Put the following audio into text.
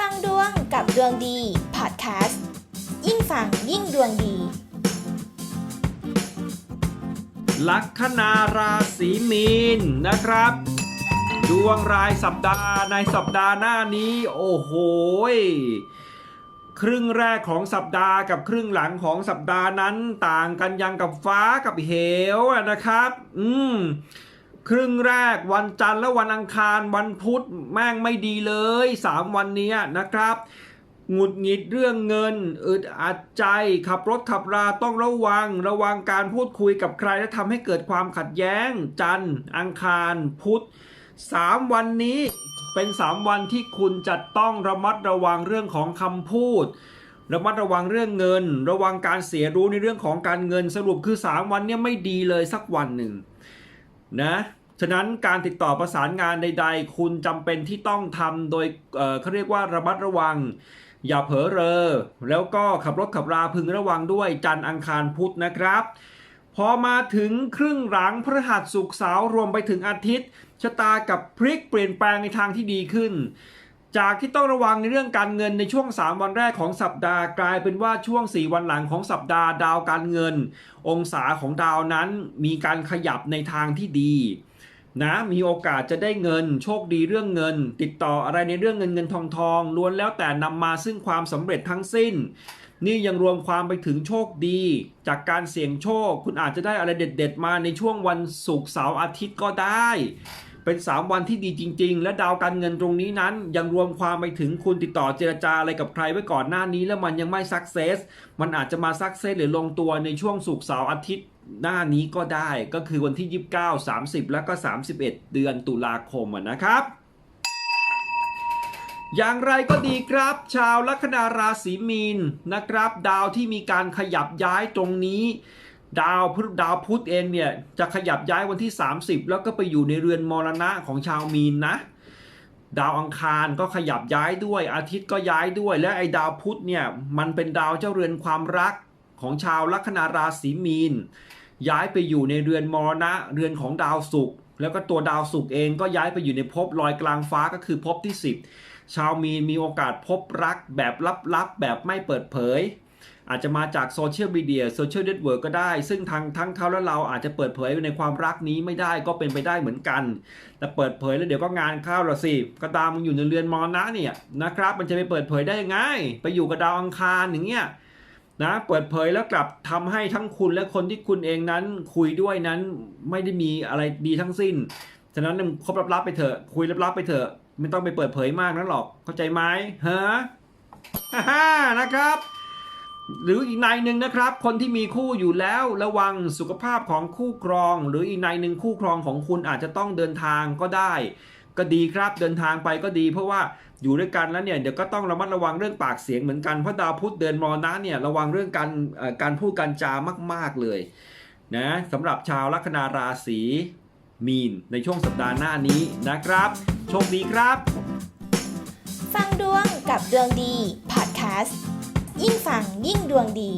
ฟังดวงกับดวงดีพอดแคสต์ยิ่งฟังยิ่งดวงดี ลัคนาราศีมีนนะครับ ดวงรายสัปดาห์ในสัปดาห์หน้านี้ โอ้โหครึ่งแรกของสัปดาห์กับครึ่งหลังของสัปดาห์นั้นต่างกันยังกับฟ้ากับเหวนะครับ อืม ครึ่งแรกวันจันทร์และวันอังคารวันพุธแม่งไม่ดีเลยสามวันนี้นะครับหงุดหงิดเรื่องเงิน อึดอัดใจ ขับรถขับราต้องระวัง ระวังการพูดคุยกับใครและทำให้เกิดความขัดแย้ง จันทร์อังคาร พุธสามวันนี้เป็นสามวันที่คุณจะต้องระมัดระวังเรื่องของคำพูด ระมัดระวังเรื่องเงิน ระวังการเสียรู้ในเรื่องของการเงินสรุปคือ 3 วันเนี้ไม่ดีเลยสักวันหนึ่งนะ ฉะนั้นการติดต่อประสานงานใด ๆ คุณจำเป็นที่ต้องทำโดยเเขาเรียกว่าระมัดระวัง อย่าเผลอเรอ แล้วก็ขับรถขับราพึงระวังด้วยจันทร์อังคารพุธนะครับ พอมาถึงครึ่งหลังพฤหัสสุกเสาร์รวมไปถึงอาทิตย์ชะตากับพลิกเปลี่ยนแปลงในทางที่ดีขึ้น จากที่ต้องระวังในเรื่องการเงินในช่วง 3 วันแรกของสัปดาห์กลายเป็นว่าช่วง 4 วันหลังของสัปดาห์ดาวการเงิน องศาของดาวนั้นมีการขยับในทางที่ดี นะมีโอกาสจะได้เงิน โชคดีเรื่องเงิน ติดต่ออะไรในเรื่องเงินเงินทองทองล้วนแล้วแต่นำมาซึ่งความสำเร็จทั้งสิ้น นี่ยังรวมความไปถึงโชคดี จากการเสี่ยงโชค คุณอาจจะได้อะไรเด็ด ๆ มาในช่วงวันศุกร์เสาร์อาทิตย์ก็ได้ เป็น 3 วันที่ดีจริง ๆ และดาวการเงินตรงนี้นั้น ยังรวมความไปถึงคุณติดต่อเจรจาอะไรกับใครไว้ก่อนหน้านี้ แล้วมันยังไม่สักเซสมันอาจจะมาสักเซสหรือลงตัวในช่วงศุกเสาร์อาทิตย์หน้านี้ก็ได้ก็คือวันที่ 29 30 แล้วก็ 31 เดือนตุลาคมนะครับอย่างไรก็ดีครับ ชาวลัคนาราศีมีนนะครับ ดาวที่มีการขยับย้ายตรงนี้ ดาวพุธดาวพุธเองเนี่ยจะขยับย้ายวันที่ 30 แล้วก็ไปอยู่ในเรือนมรณะของชาวมีนนะดาวอังคารก็ขยับย้ายด้วย อาทิตย์ก็ย้ายด้วย และไอ้ดาวพุธเนี่ยมันเป็นดาวเจ้าเรือนความรักของชาวลัคนาราศีมีน ย้ายไปอยู่ในเรือนมรณะเรือนของดาวศุกร์แล้วก็ตัวดาวศุกร์เองก็ย้ายไปอยู่ในภพลอยกลางฟ้าก็คือภพที่ 10 ชาวมีนมีโอกาสพบรักแบบลับๆแบบไม่เปิดเผย อาจจะมาจากโซเชียลมีเดียโซเชียลเน็ตเวิร์กก็ได้ ซึ่งทางทั้งเขาและเราอาจจะเปิดเผยในความรักนี้ไม่ได้ก็เป็นไปได้เหมือนกัน แต่เปิดเผยแล้วเดี๋ยวก็งานเข้าละสิก็ตามมึงอยู่ในเรือนมรณะเนี่ยนะครับมันจะไปเปิดเผยได้ยังไง ไปอยู่กับดาวอังคารอย่างเงี้ยนะเปิดเผยแล้วกลับทำให้ทั้งคุณและคนที่คุณเองนั้นคุยด้วยนั้นไม่ได้มีอะไรดีทั้งสิ้น ฉะนั้นมึงคบลับๆไปเถอะ คุยลับๆไปเถอะ ไม่ต้องไปเปิดเผยมากนักหรอกเข้าใจไหมฮะฮ่านะครับ หรืออีกนายหนึ่งนะครับ คนที่มีคู่อยู่แล้วระวังสุขภาพของคู่ครอง หรืออีกนายหนึ่งคู่ครองของคุณอาจจะต้องเดินทางก็ได้ ก็ดีครับเดินทางไปก็ดี เพราะว่าอยู่ด้วยกันแล้วเนี่ยเดี๋ยวก็ต้องระมัดระวังเรื่องปากเสียงเหมือนกันเพราะดาวพุธเดินมรณะเนี่ยระวังเรื่องการการพูดการจามาก ๆเลยนะสำหรับชาวลัคนาราศีมีนในช่วงสัปดาห์หน้านี้นะครับ โชคดีครับ ฟังดวงกับดวงดีพอดแคสต์ ยิ่งฟังยิ่งดวงดี